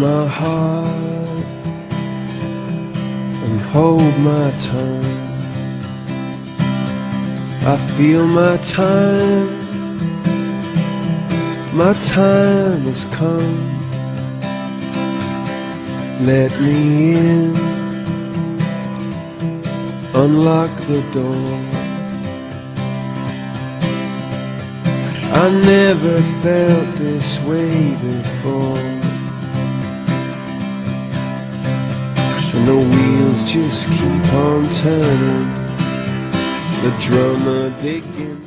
my heart and hold my tongue. I feel my time, my time has come. Let me in, unlock the door. I never felt this way before. The wheels just keep on turning. The drummer begins.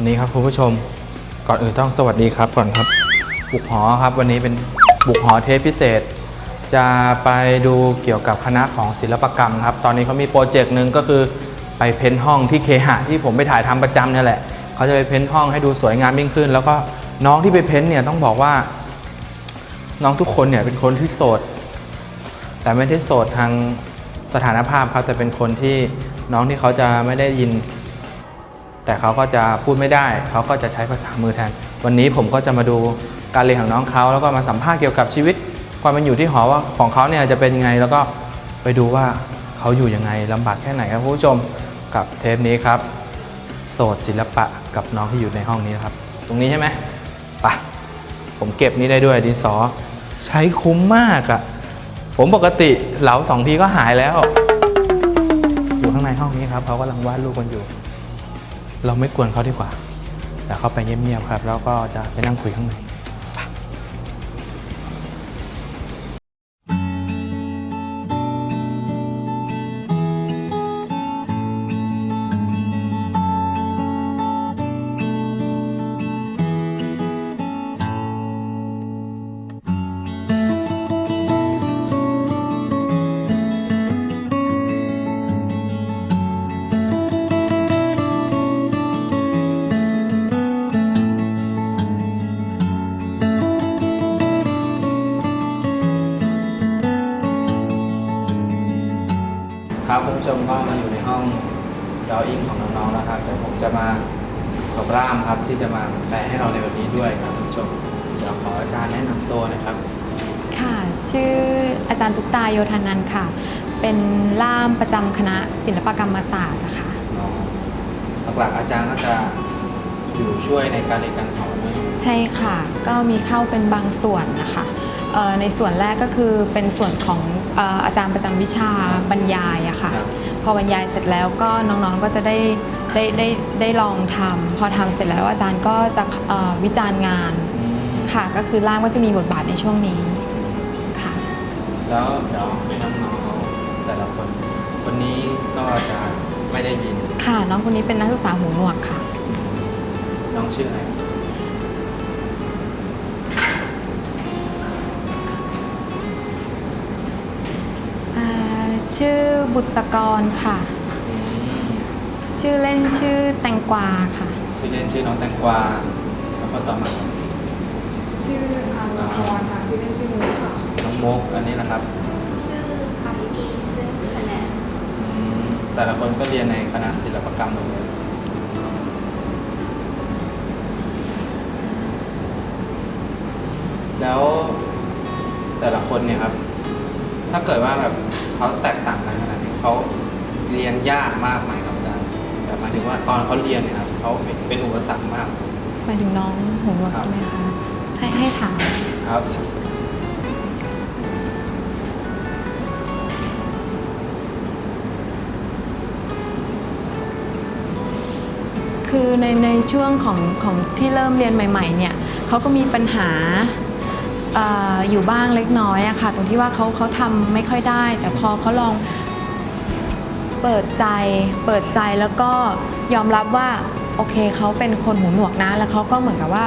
วันนี้ครับคุณผู้ชมก่อนอื่นต้องสวัสดีครับก่อนครับ บุกหอครับวันนี้เป็นบุกหอเทปพิเศษ จะไปดูเกี่ยวกับคณะของศิลปกรรมครับ ตอนนี้เขามีโปรเจกต์หนึ่งก็คือไปเพ้นท์ห้องที่เคหะที่ผมไปถ่ายทำประจำนี่แหละเขาจะไปเพ้นท์ห้องให้ดูสวยงามยิ่งขึ้น แล้วก็น้องที่ไปเพ้นท์เนี่ยต้องบอกว่า น้องทุกคนเนี่ยเป็นคนที่โสด แต่ไม่ได้โสดทางสถานภาพครับแต่เป็นคนที่น้องที่เขาจะไม่ได้ยิน แต่เขาก็จะพูดไม่ได้ เขาก็จะใช้ภาษามือแทน วันนี้ผมก็จะมาดูการเรียนของน้องเขา แล้วก็มาสัมภาษณ์เกี่ยวกับชีวิตความเป็นอยู่ที่หอว่าของเขาเนี่ยจะเป็นยังไง แล้วก็ไปดูว่าเขาอยู่ยังไงลำบากแค่ไหนครับผู้ชมกับเทปนี้ครับ โสดศิลปะกับน้องที่อยู่ในห้องนี้นะครับ ตรงนี้ใช่ไหมไปะผมเก็บนี้ได้ด้วยดินสอ ใช้คุ้มมากอะ่ะผมปกติเหลาสองทีก็หายแล้ว อยู่ข้างในห้องนี้ครับเขากำลังวาดรูปกันอยู่ เราไม่กวนเขาดีกว่าแต่เขาไปเงียบๆครับ แล้วก็จะไปนั่งคุยข้างใน จะมากับร่ามครับที่จะมาแปลให้เราในวันนี้ด้วยครับคุณผู้ชมเดี๋ยวขออาจารย์แนะนำตัวหนะครับ ค่ะ ชื่ออาจารย์ตุกตาโยธานันท์ค่ะ เป็นล่ามประจำคณะศิลปกรรมศาสตร์นะคะหลักๆอาจารย์ก็จะอยู่ช่วยในการเรียนการสอนด้วยใช่ค่ะ ก็มีเข้าเป็นบางส่วนนะคะเอ่อในส่วนแรกก็คือเป็นส่วนของเอ่ออาจารย์ประจำวิชาบรรยายอะค่ะครับพอบรรยายเสร็จแล้วก็น้องๆก็จะได้ ได้ได้ได้ลองทำพอทำเสร็จแล้วอาจารย์ก็จะเอ่อวิจารณ์งานอืมค่ะ ก็คือล่ามก็จะมีบทบาทในช่วงนี้ค่ะ แล้วเดี๋ยวให้น้องๆเขาแต่ละคนคนนี้ก็จะไม่ได้ยินค่ะน้องคนนี้เป็นนักศึกษาหูหนวกค่ะ น้องชื่ออะไรอ่าชื่อบุษกรค่ะอืม ชื่อเล่นชื่อแตงกวาค่ะ ชื่อเล่นชื่อน้องแตงกวาแล้วก็ต่อมาชื่ออารพรค่ะชื่อเล่นชื่อนุชค่ะน้องมุกอันนี้นะครับชื่อพารินีชื่อเล่นชื่อคะแนนอืมแต่ละคนก็เรียนในคณะศิลปกรรมหมดเลยแล้วแต่ละคนเนี่ยครับ ถ้าเกิดว่าแบบเขาแตกต่างกันขนาดนี้เขาเรียนยากมากไหมครับอาจารย์แต่ หมายถึงว่าตอนเขาเรียนเนี่ยครับเขาเป็นอุปสรรคมากหมายถึงน้องหูหนวกครับใช่ไหมคะให้ให้ถามครับ คือในในช่วงของของที่เริ่มเรียนใหม่ ๆ เนี่ยเขาก็มีปัญหาเอออยู่บ้างเล็กน้อยอะค่ะ ตรงที่ว่าเขาเขาทำไม่ค่อยได้ แต่พอเขาลอง เปิดใจ เปิดใจแล้วก็ยอมรับว่าโอเคเขาเป็นคนหูหนวกนะ แล้วเขาก็เหมือนกับว่า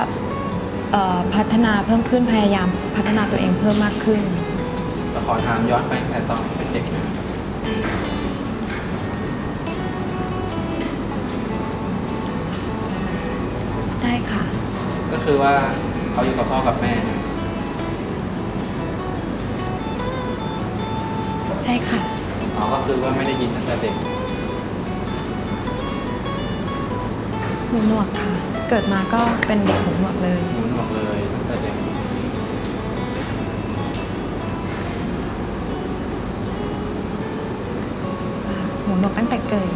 เอ่อพัฒนาเพิ่มขึ้นพยายามพัฒนาตัวเองเพิ่มมากขึ้นเราขอถามย้อนไปตั้งแต่ตอนเป็นเด็กนะครับได้ค่ะ ก็คือว่าเขาอยู่กับพ่อกับแม่นะใช่ค่ะ อ๋อก็คือว่าไม่ได้ยินตั้งแต่เด็ก หูหนวกค่ะ เกิดมาก็เป็นเด็กหูหนวกเลยหูหนวกเลยตั้งแต่เด็ก หูหนวกตั้งแต่เกิด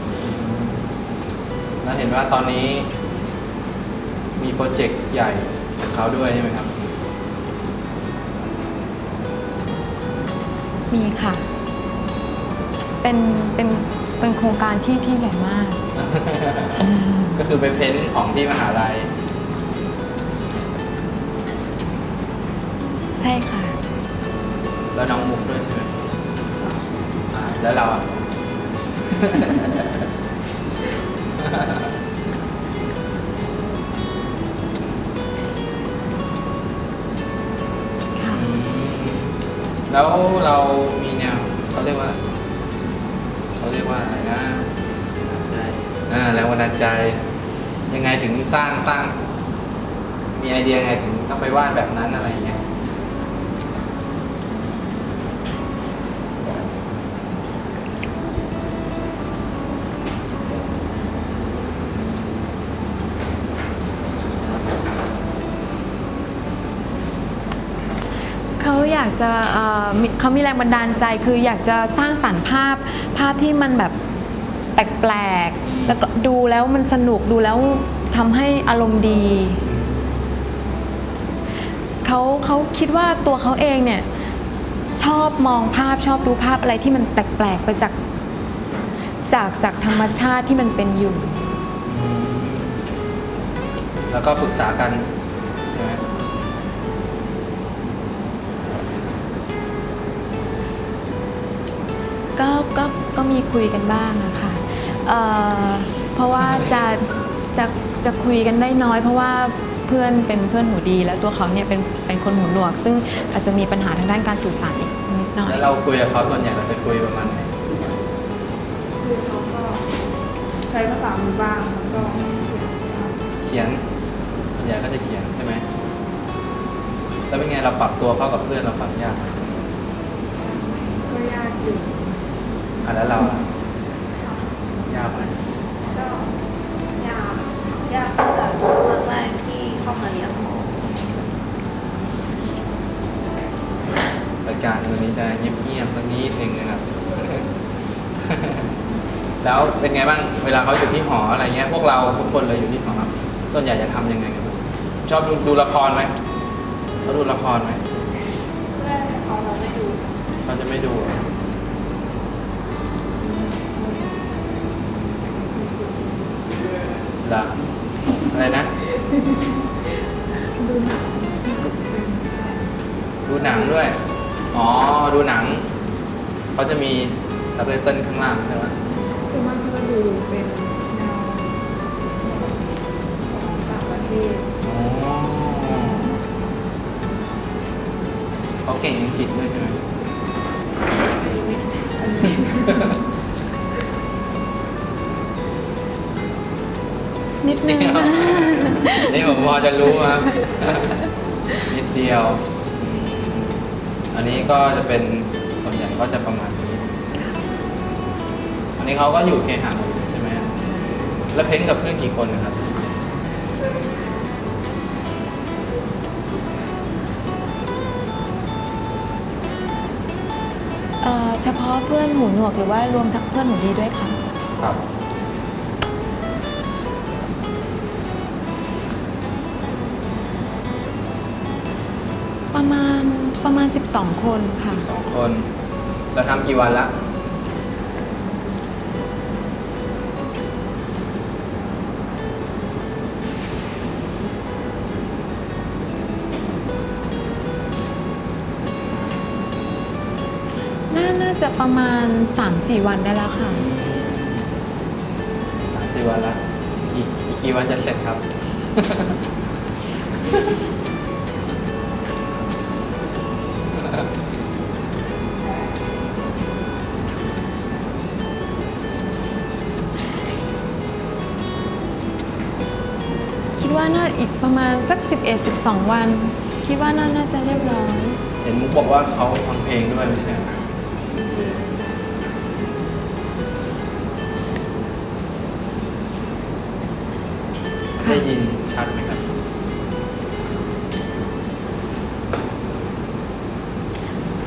แล้วเห็นว่าตอนนี้มีโปรเจกต์ใหญ่กับเขาด้วยใช่ไหมครับ มีค่ะ เป็นเป็นเป็นโครงการที่ที่ใหญ่มากก็คือไปเพ้นท์ของที่มหาลัย ใช่ค่ะ แล้วน้องมุกด้วยใช่ไหมอ่าแล้วเราอะค่ะ แล้วเรามีแนวเขาเรียกว่า เรียกว่าอะไรนะอ่าแรงบันดาลใจ ยังไงถึงสร้างสร้าง มีไอเดียยังไงถึงต้องไปวาดแบบนั้นอะไรอย่างเงี้ยากจะเเขามีแรงบันดาลใจ คืออยากจะสร้างสรรค์ภาพภาพที่มันแบบแปลกๆ แล้วก็ดูแล้วมันสนุกดูแล้วทำให้อารมณ์ดีเขาเขาคิดว่าตัวเขาเองเนี่ยชอบมองภาพชอบดูภาพอะไรที่มันแปลกๆ ไปจากจากจากธรรมชาติที่มันเป็นอยู่ แล้วก็ปรึกษากัน ก็ก็ก็มีคุยกันบ้างอะค่ะเอ่อเพราะว่าจะจะจะคุยกันได้น้อย เพราะว่าเพื่อนเป็นเพื่อนหูดี แล้วตัวเขาเนี่ยเป็นเป็นคนหูหนวก ซึ่งอาจจะมีปัญหาทางด้านการสื่อสารอีกนิดหน่อย แล้วเราคุยกับเขาส่วนใหญ่เราจะคุยประมาณไหนคือเขาก็ใช้ภาษามือบ้างแล้วก็เขียนบ้างเขียนส่วนใหญ่ก็จะเขียนใช่ไหมแล้วเป็นไงเราปรับตัวเข้ากับเพื่อนเราปรับยากไหม ก็ยากอยู่ อะแล้วเราอะยากไหมก็ยากยากตั้งแต่ช่วงแรกที่เข้ามาเรียนหอรายการวันนี้จะเงียบๆสักนิดหนึ่งนะครับ แล้วเป็นไงบ้างเวลาเขาอยู่ที่หออะไรเงี้ย พวกเราทุกคนเลยอยู่ที่หอครับส่วนใหญ่จะทำยังไงกันบ้างชอบดูดูละครไหมเขาดูละครไหมเพื่อนเขาเราไม่ดูเขาจะไม่ดูเหรอ หรออะไรนะ ดูหนังด้วย อ๋อ ดูหนัง เขาจะมีซับไตเติลข้างล่างใช่ไหมคือมันก็ดูเป็นแนวของต่างประเทศอ๋อเขาเก่งอังกฤษด้วยใช่ไหม นิดนึง นี่ผมพอจะรู้ครับ นิดเดียวอืมอันนี้ก็จะเป็นส่วนใหญ่ก็จะประมาณนี้ อันนี้เขาก็อยู่เคหะหมดเลยใช่ไหมแล้วเพ้นท์กับเพื่อนกี่คนนะครับเอ่อเฉพาะเพื่อนหูหนวกหรือว่ารวมทั้งเพื่อนหูดีด้วยค่ะครับ ประมาณประมาณ 12 คนค่ะ สองคน เราทำกี่วันละน่าน่าจะประมาณ 3-4 วันได้แล้วค่ะ สามสี่วันละ อีกอีกกี่วันจะเสร็จครับ 11-12 วัน คิดว่าน่าน่าจะเรียบร้อย เห็นมุกบอกว่าเขาฟังเพลงด้วยไม่ใช่เหรอได้ยินชัดไหมครับ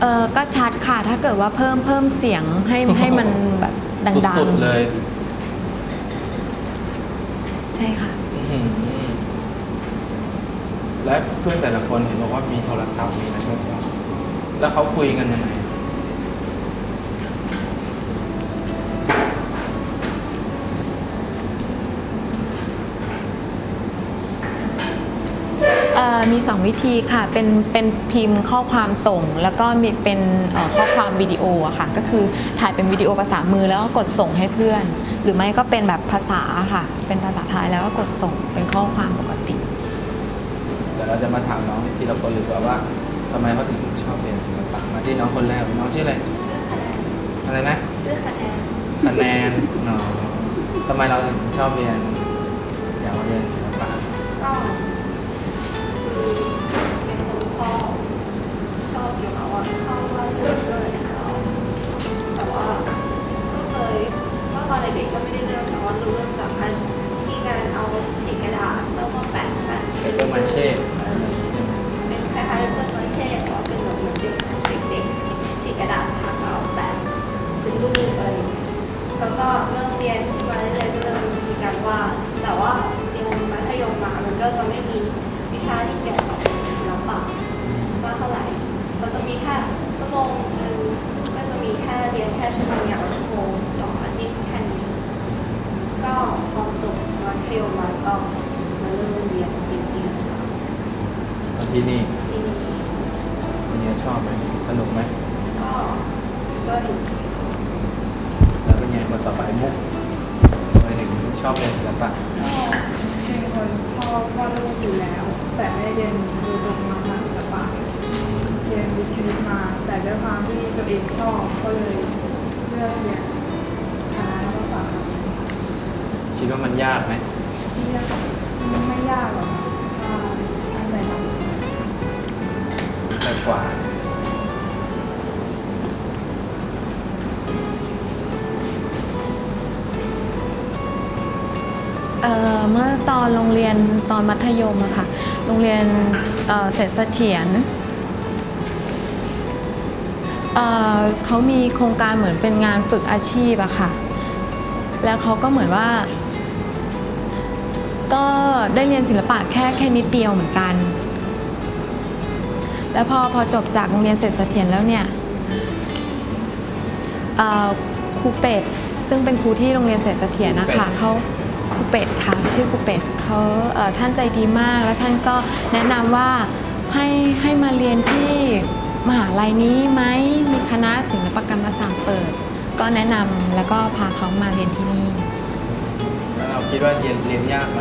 เออก็ชัดค่ะ ถ้าเกิดว่าเพิ่มเพิ่มเสียงให้ให้มันแบบดังสุดๆเลยๆใช่ค่ะอื้อหือ และเพื่อนแต่ละคนเห็นบอกว่ามีโทรศัพท์มีอะไรด้วยเหรอแล้วเขาคุยกันยังไงเอ่อมี 2 วิธีค่ะ เป็นเป็นพิมพ์ข้อความส่ง แล้วก็มีเป็นข้อความวิดีโออะค่ะ ก็คือถ่ายเป็นวิดีโอภาษามือแล้วก็กดส่งให้เพื่อน หรือไม่ก็เป็นแบบภาษาค่ะ เป็นภาษาไทยแล้วก็กดส่งเป็นข้อความปกติ ดี๋ยวเราจะมาถามน้องทีละคนเลยดีกว่าว่าทำไมเขาถึงชอบเรียนศิลปะมาที่น้องคนแรกน้องชื่ออะไรชื่อคะแนนอะไรนะชื่อคะแนนคะแนนเนาะทำไมเราถึงชอบเรียนอยากมาเรียนศิลปะก็คือเป็นคนชอบชอบอยู่แล้วอะชอบวาดรูปเลยแล้วแต่ว่าก็เคยเมื่อตอนเด็กๆก็ไม่ได้เริ่มแต่ว่ารู้เริ่มจากการที่การเอาฉีกกระดาษแล้วมาแปะแปะ เป็นเปอร์มาเช่เป็นคล้ายๆเพื่อนมาเช่แต่ว่าเป็นแบบเหมือนเด็กเด็กๆฉีกกระดาษผักแล้วแปะเป็นรูปอะไรอย่างเลยแล้วก็เริ่มเรียนขึ้นมาเรื่อยๆก็เริ่มมีการวาดแต่ว่าเรียนมัธยมมามันก็จะไม่มีวิชาที่เกี่ยวกับศิลปะมากเท่าไหร่เราจะมีแค่ชั่วโมงหนึงก็จะมีแค่เรียนแค่ชั่วโมงอย่างละชั่วโมงต่ออาทิตย์แค่นี้ ก็พอจบมัธยมมาก็มาเริ่มเรียนจริงๆค่ะ แล้ว ที่นี่ทีนี้เป็นไงชอบไหมสนุกไหมก็ก็อยู่แล้วเป็นไงมาต่อไปมุกทำไมถึงชอบเรียนศิลปะก็เป็นคนชอบวาดรูปอยู่แล้ว แต่ไม่ได้เรียนโดยตรงมาทางศิลปะเรียนวิทย์คณิตมา แต่ด้วยความที่ตัวเองชอบก็เลยเลือกเรียนคณะรัฐศาสตร์คิดว่ามันยากไหม ตอนมัธยมอะค่ะ โรงเรียนเอ่อเสร็จเสถียรเเขามีโครงการเหมือนเป็นงานฝึกอาชีพอะค่ะ แล้วเขาก็เหมือนว่า ก็ได้เรียนศิลปะแค่แค่นิดเดียวเหมือนกัน แล้วพอพอจบจากโรงเรียนเสร็จเสถียรแล้วเนี่ยครูเป็ดซึ่งเป็นครูที่โรงเรียนเสร็จเสถียรนะคะเขา ชื่อครูเป็ดเขาเอ่อท่านใจดีมาก แล้วท่านก็แนะนำว่าให้ให้มาเรียนที่มหาลัยนี้ไหมมีคณะศิลปกรรมศาสตร์เปิด ก็แนะนำแล้วก็พาเขามาเรียนที่นี่แล้วเราคิดว่าเรียนเรียนยากไหม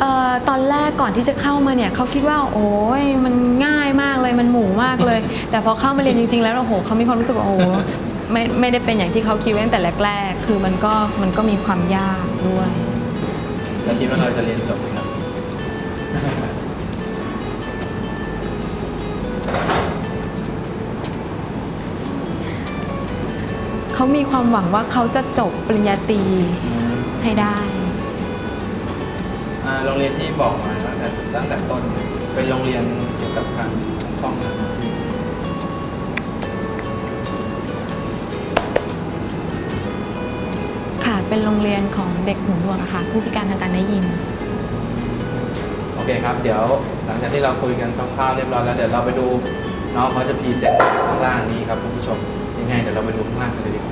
เอ่อตอนแรกก่อนที่จะเข้ามาเนี่ยเขาคิดว่าโอ้ยมัน หมูมากเลย แต่พอเข้ามาเรียนจริง ๆ แล้วโอ้โหเขามีความรู้สึกว่าโอ้โหไม่ไม่ได้เป็นอย่างที่เขาคิดไว้ตั้งแต่แรกๆ คือมันก็มันก็มีความยากด้วย แล้วคิดว่าเราจะเรียนจบไหมครับเขามีความหวังว่าเขาจะจบปริญญาตรีให้ได้อ่าโรงเรียนที่บอกมาตั้งแต่ตั้งแต่ต้นเนี่ยเป็นโรงเรียนเกี่ยวกับการ ท่องนะครับค่ะ เป็นโรงเรียนของเด็กหูหนวกอะค่ะ ผู้พิการทางการได้ยิน โอเคครับ เดี๋ยวหลังจากที่เราคุยกันคร่าวๆเรียบร้อยแล้วเดี๋ยวเราไปดูน้องเขาจะพรีเซนต์ข้างล่างนี้ครับคุณผู้ชมยังไงเดี๋ยวเราไปดูข้างล่างกันเลยดีกว่า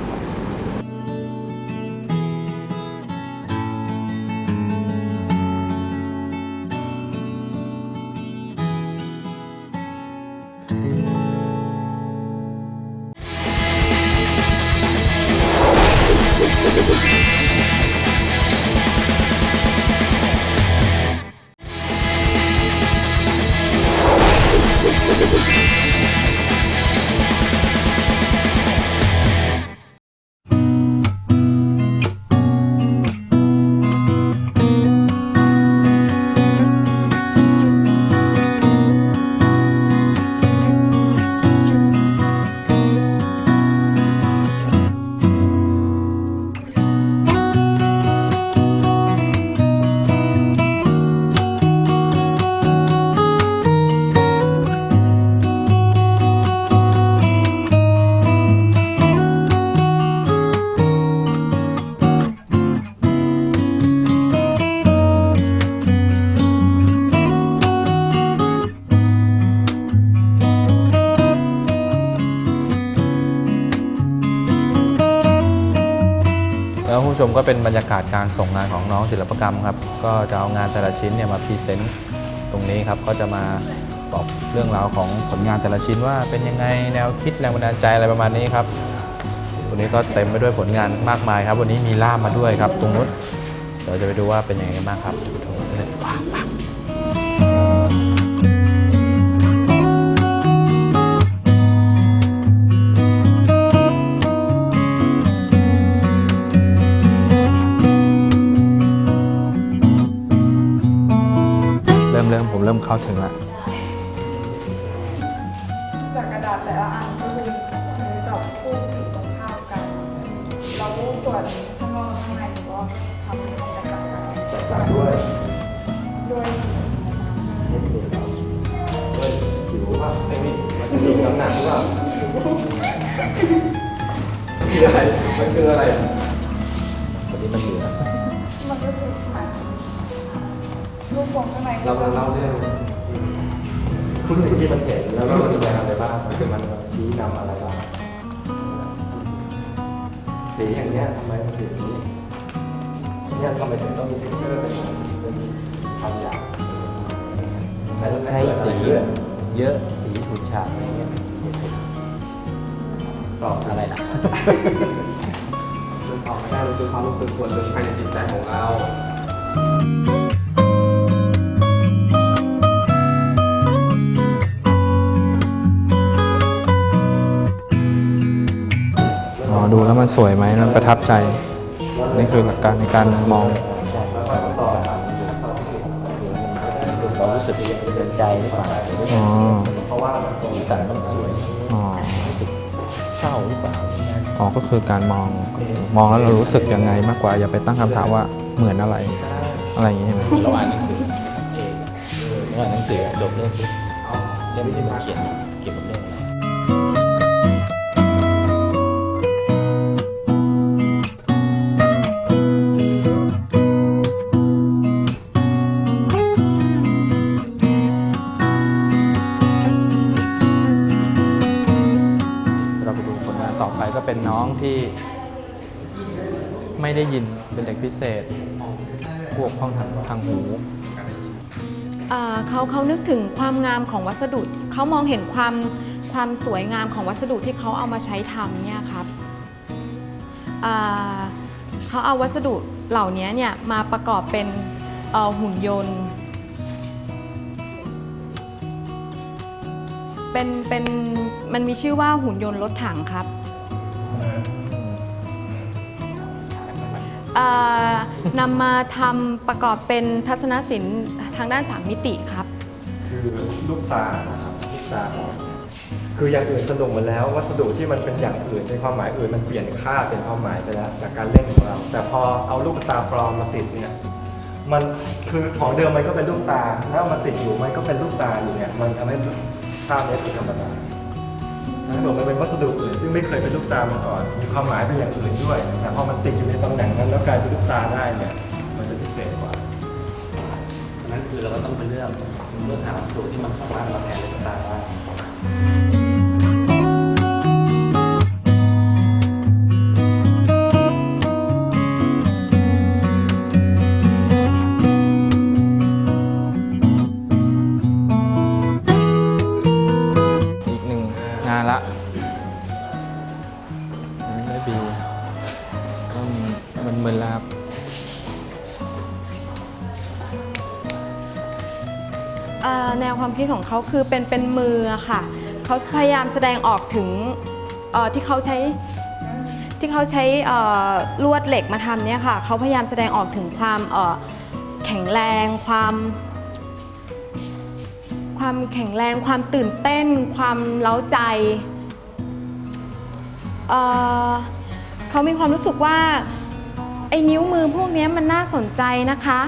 ชมก็เป็นบรรยากาศการส่งงานของน้องศิลปกรรมครับ ก็จะเอางานแต่ละชิ้นเนี่ยมาพรีเซนต์ตรงนี้ครับ ก็จะมาบอกเรื่องราวของผลงานแต่ละชิ้นว่าเป็นยังไงแนวคิดแรงบันดาลใจอะไรประมาณนี้ครับวันนี้ก็เต็มไปด้วยผลงานมากมายครับ วันนี้มีล่ามมาด้วยครับ ตรงนู้นเดี๋ยวจะไปดูว่าเป็นยังไงกันบ้างครับ จากกระดาษแต่ละอันก็คือเจาะคู่สีตรงข้าวกันเรารู้ส่วนข้างนอกข้างในก็ทำให้แตกต่างกันแตกตางด้วยด้วยด้วยผิวว่าไม่มีมันมีน้ำหนักหรือเปล่าคืออะไรมันคืออะไรวันนี้มันเหลือมันก็คือรูปทรงข้างในเราเราเล่าเรื่อง ทุกสิ่งที่มันเห็นแล้วก็มันแสดงอะไรบ้างมันมันชี้นำอะไรบ้างสีอย่างเนี้ยทำไมมันสีอย่างนี้เนี่ยทำไมถึงต้องมีเทคเจอร์เป็นเป็นทำอย่างใช้สีเยอะสีถูกฉากอะไรเงี้ยตอบอะไรนะมันตอบไม่ได้มันคือความรู้สึกส่วนหนึ่งภายในจิตใจของเรา มันสวยไหมมันประทับใจ นี่คือหลักการในการมองเรารู้สึกเดินใจหรือเปล่าหรืออ๋อสีสันต้องสวยอ๋อรู้สึกเศร้าหรือเปล่าอ๋อก็คือการมองมองแล้วเรารู้สึกยังไงมากกว่าอย่าไปตั้งคำถามว่าเหมือนอะไร อะไรอย่างงี้ใช่ไหมเราอ่านหนังสือเองเราอ่านหนังสือจบเรื่องปุ๊บเรื่องที่มันเขียน ต่อไปก็เป็นน้องที่ไม่ได้ยินเป็นเด็กพิเศษพวกพ้องทางทางหูอ่าเขาเขานึกถึงความงามของวัสดุเขามองเห็นความความสวยงามของวัสดุที่เขาเอามาใช้ทำเนี่ยครับอ่าเขาเอาวัสดุเหล่านี้เนี่ยมาประกอบเป็นหุ่นยนต์ เป็นเป็นมันมีชื่อว่าหุ่นยนต์รถถังครับ อ่านำมาทำประกอบเป็นทัศนศิลป์ทางด้าน3มิติครับ คือลูกตานะครับลูกตาคืออย่างอื่นสนุกหมดแล้ว วัสดุที่มันเป็นอย่างอื่นในความหมายอื่นมันเปลี่ยนค่าเป็นความหมายไปแล้วจากการเล่นของเรา แต่พอเอาลูกตาปลอมมาติดเนี่ยมันคือของเดิมมันก็เป็นลูกตาแล้วมันติดอยู่มันก็เป็นลูกตาอยู่เนี่ยมันทำให้ภาพนี้เป็นธรรมดา ทั้งหมดมันเป็นวัสดุอื่นซึ่งไม่เคยเป็นลูกตามาก่อนมีความหมายเป็นอย่างอื่นด้วยแต่พอมันติดอยู่ในตำแหน่งนั้นแล้วกลายเป็นลูกตาได้เนี่ยมันจะพิเศษกว่านั่นคือเราก็ต้องไปเลือกเลือกหาวัสดุที่มันสามารถมาแทนลูกตาได้ แนวความคิดของเขาคือเป็นเป็นมือค่ะเขาพยายามแสดงออกถึงที่เขาใช้ที่เขาใช้ลวดเหล็กมาทำเนี่ยค่ะเขาพยายามแสดงออกถึงความแข็งแรงความความแข็งแรงความตื่นเต้น ความเล้าใจเเขามีความรู้สึกว่าไอ้นิ้วมือพวกนี้มันน่าสนใจนะคะ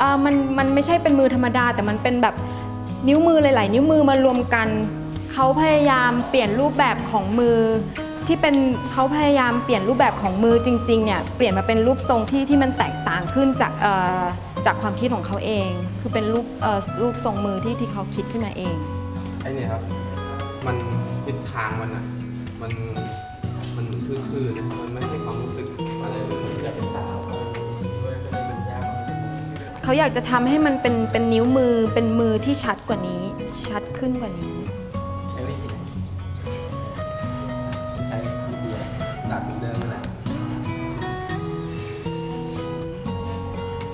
เอ่อมันมันไม่ใช่เป็นมือธรรมดา แต่มันเป็นแบบนิ้วมือหลาย ๆ นิ้วมือมารวมกัน เขาพยายามเปลี่ยนรูปแบบของมือ ที่เป็นเขาพยายามเปลี่ยนรูปแบบของมือจริง ๆ เนี่ยเปลี่ยนมาเป็นรูปทรงที่ที่มันแตกต่างขึ้นจากเอ่อจากความคิดของเขาเอง คือเป็นรูปเอ่อรูปทรงมือที่ที่เขาคิดขึ้นมาเอง ไอ้เนี่ยครับ มันทิศทางมันอะ มัน มันมันทื่อๆนะ มันไม่ให้ความรู้สึก เขาอยากจะทำให้มันเป็นเป็นนิ้วมือเป็นมือที่ชัดกว่านี้ ชัดขึ้นกว่านี้ ใช้วิธีไหนใช้วิธีอะไรดัดเหมือนเดิมนั่นแหละ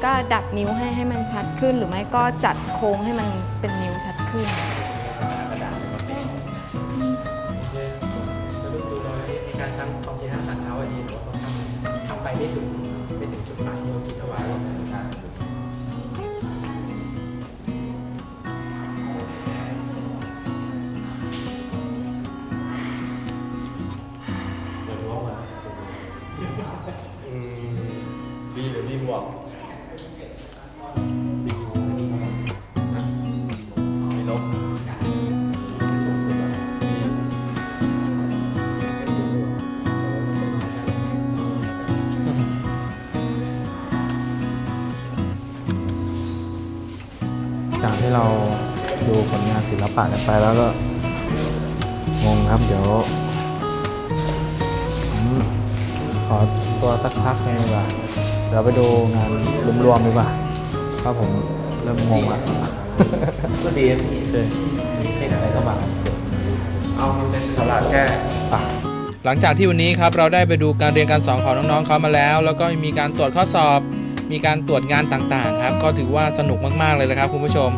ก็ดัดนิ้วให้ให้มันชัดขึ้นหรือไม่ก็จัดโค้งให้มันเป็นนิ้วชัดขึ้น จากที่เราดูผลงานศิลปะกันไปแล้วก็งงครับ เดี๋ยวขอตัวสักพักหนึงดีกว่าเดี๋ยวไปดูงานรวมๆดีกว่าเพราะผมเริ่มงงละก็ดีนะพี่มีเส้นอะไรก็มาเอามันเป็นตลาดแค่หลังจากที่วันนี้ครับเราได้ไปดูการเรียนการสอนของน้องๆเขามาแล้ว แล้วก็มีการตรวจข้อสอบ มีการตรวจงานต่างๆครับ ก็ถือว่าสนุกมากๆเลยนะครับคุณผู้ชม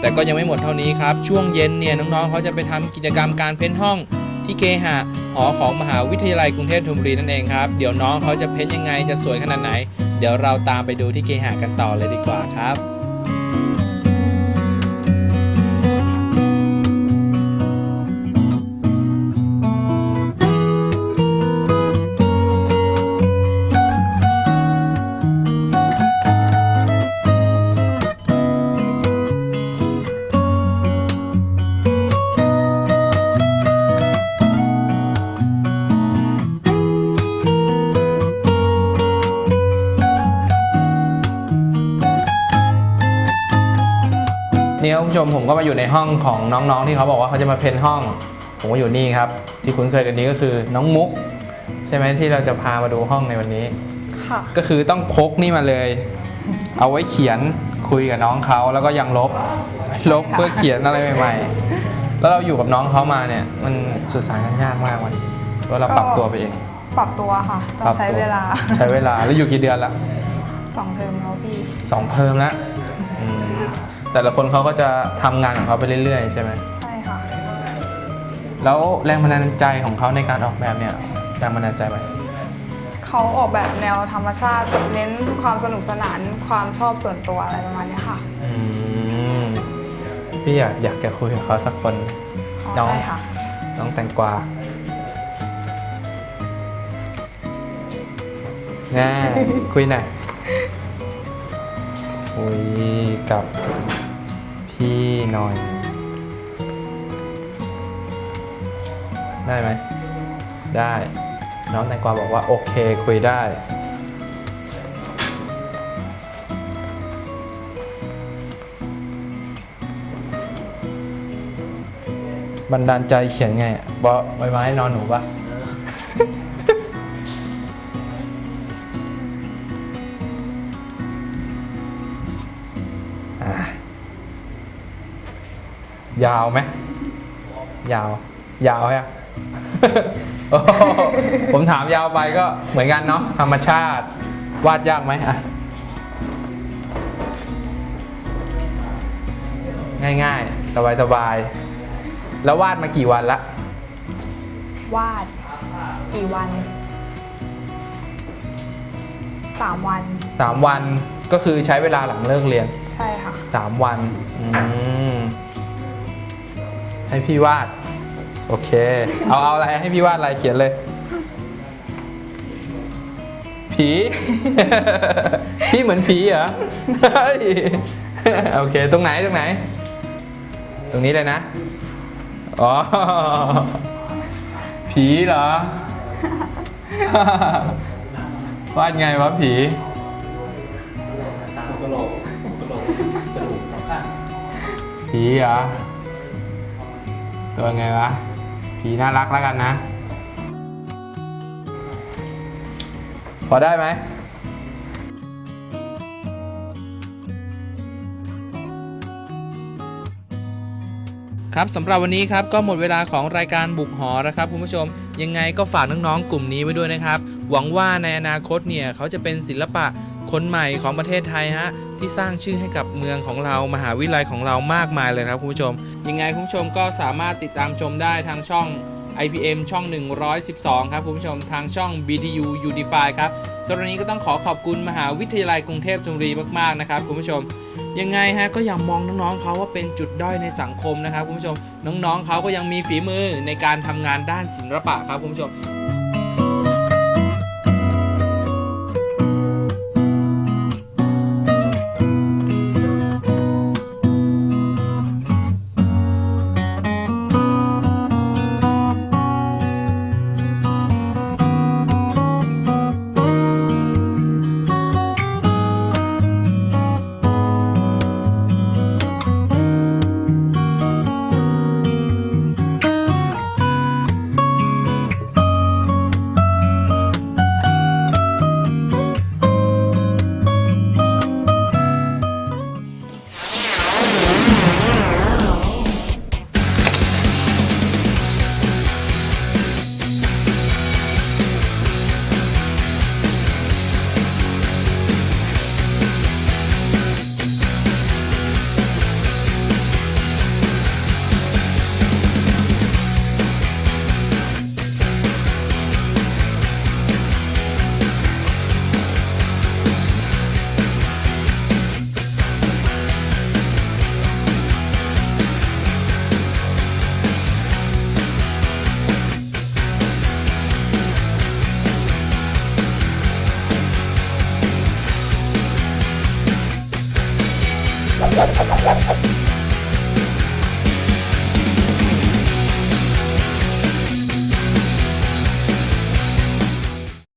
แต่ก็ยังไม่หมดเท่านี้ครับ ช่วงเย็นเนี่ยน้องๆเขาจะไปทำกิจกรรมการเพ้นห้องที่เคหะหอของมหาวิทยาลัยกรุงเทพธนบุรีนั่นเองครับ เดี๋ยวน้องเขาจะเพ้นยังไงจะสวยขนาดไหน เดี๋ยวเราตามไปดูที่เคหะกันต่อเลยดีกว่าครับ ผู้ชมผมก็มาอยู่ในห้องของน้องๆที่เขาบอกว่าเขาจะมาเพ้นท์ห้อง ผมก็อยู่นี่ครับ ที่คุ้นเคยกันนี้ก็คือน้องมุก ใช่ไหมที่เราจะพามาดูห้องในวันนี้ ค่ะ ก็คือต้องพกนี่มาเลย เอาไว้เขียนคุยกับน้องเขาแล้วก็ยังลบ ลบเพื่อเขียนอะไรใหม่ ๆ แล้วเราอยู่กับน้องเขามาเนี่ย มันสื่อสารกันยากมากวันว่าเราปรับตัวไปเอง ปรับตัวค่ะ ต้อปรังบใช้ตัว เวลาใช้เวลาแล้วอยู่กี่เดือนละสองเทอมแล้วพี่ สองเทอมแล้วอืม แต่ละคนเขาก็จะทำงานของเขาไปเรื่อย ๆ ใช่ไหมใช่ค่ะ แล้วแรงบันดาลใจของเขาในการออกแบบเนี่ยแรงบันดาลใจไหมเขาออกแบบแนวธรรมชาติเน้นความสนุกสนานความชอบส่วนตัวอะไรประมาณเนี้ยค่ะอืมพี่อยากอยากจะคุยกับเขาสักคนอ๋อน้อง ได้ค่ะ น้องแตงกวาแน่ คุยหน่อยคุยกับ พี่หน่อย ได้ไหม ได้ น้องแตงกวาบอกว่า โอเคคุยได้ บันดาลใจเขียนไงบอใบไม้นอนหนูปะ ยาวไหมยาว ยาวฮะโอ้โหผมถามยาวไปก็เหมือนกันเนาะธรรมชาติ วาดยากไหมอะง่ายๆ สบายๆแล้ววาดมากี่วันละ วาดกี่วันสามวัน3วันก็คือใช้เวลาหลังเลิกเรียน ใช่ค่ะ3วันอืม ให้พี่วาด โอเค เอาเอาอะไรให้พี่วาดอะไรเขียนเลย ผี พี่เหมือนผีเหรอเฮ้ยโอเค ตรงไหนตรงไหน ตรงนี้เลยนะ อ๋อ ผีเหรอ วาดไงวะผีกระโหลกกระโหลกกระดูกสองข้างผีเหรอ ตัวไงวะ ผีน่ารักแล้วกันนะ พอได้ไหมครับสำหรับวันนี้ครับก็หมดเวลาของรายการบุกหอแล้วครับคุณผู้ชม ยังไงก็ฝากน้องๆกลุ่มนี้ไว้ด้วยนะครับ หวังว่าในอนาคตเนี่ยเขาจะเป็นศิลปะ คนใหม่ของประเทศไทยฮะที่สร้างชื่อให้กับเมืองของเรามหาวิทยาลัยของเรามากมายเลยครับคุณผู้ชม ยังไงคุณผู้ชมก็สามารถติดตามชมได้ทางช่อง IPM ช่อง 112 ครับคุณผู้ชมทางช่อง BTU Unify ครับสำหรับวันนี้ก็ต้องขอขอบคุณมหาวิทยาลัยกรุงเทพธนบุรีมากๆนะครับคุณผู้ชม ยังไงฮะก็อย่ามองน้องๆเขาว่าเป็นจุดด้อยในสังคมนะครับคุณผู้ชม น้องๆเขาก็ยังมีฝีมือในการทำงานด้านศิลปะครับคุณผู้ชม